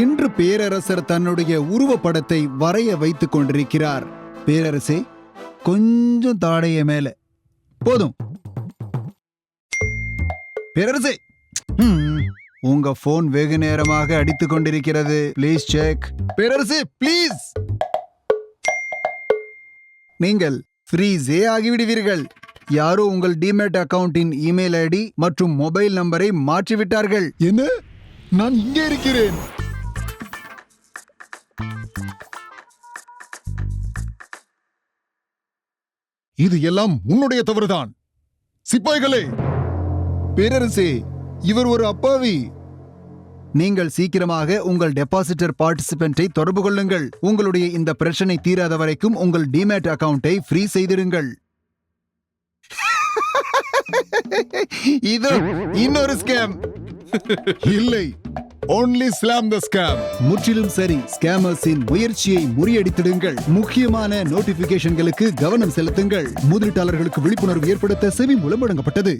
இன்று பேரரசர் தன்னுடைய உருவப்படத்தை வரைய வைத்துக் கொண்டிருக்கிறார். பேரரசே கொஞ்சம் தாடைய மேல. போதும். பேரரசே! உங்க போன் வெகு நேரமாக அடித்துக் கொண்டிருக்கிறது. ப்ளீஸ் செக் பேரரசே ப்ளீஸ் நீங்கள் ஃப்ரீஸே ஆகிவிடுவீர்கள். யாரோ உங்கள் டிமேட் அக்கவுண்டின் இமெயில் ஐடி மற்றும் மொபைல் நம்பரை மாற்றிவிட்டார்கள். என்ன? நான் இங்கே இருக்கிறேன். இது எல்லாம் உன்னுடைய தவறுதான். சிப்பாய்களே பேரரசே இவர் ஒரு அப்பாவி. நீங்கள் சீக்கிரமாக உங்கள் டெபாசிட்டர் பார்ட்டிசிபென்ட்டை தொடர்பு கொள்ளுங்கள். உங்களுடைய இந்த பிரச்சனை தீராத வரைக்கும் உங்கள் டிமேட் அக்கவுண்டை ஃப்ரீ செய்திருங்கள். இது இன்னொரு ஸ்கேம் இல்லை. ஒன்லி ஸ்லாம் த ஸ்கேம் முற்றிலும் சரி. ஸ்கேமர்ஸின் முயற்சியை முறியடித்திடுங்கள். முக்கியமான நோட்டிபிகேஷன்களுக்கு கவனம் செலுத்துங்கள். முதலீட்டாளர்களுக்கு விழிப்புணர்வு ஏற்படுத்த செவி மூலம் வழங்கப்பட்டது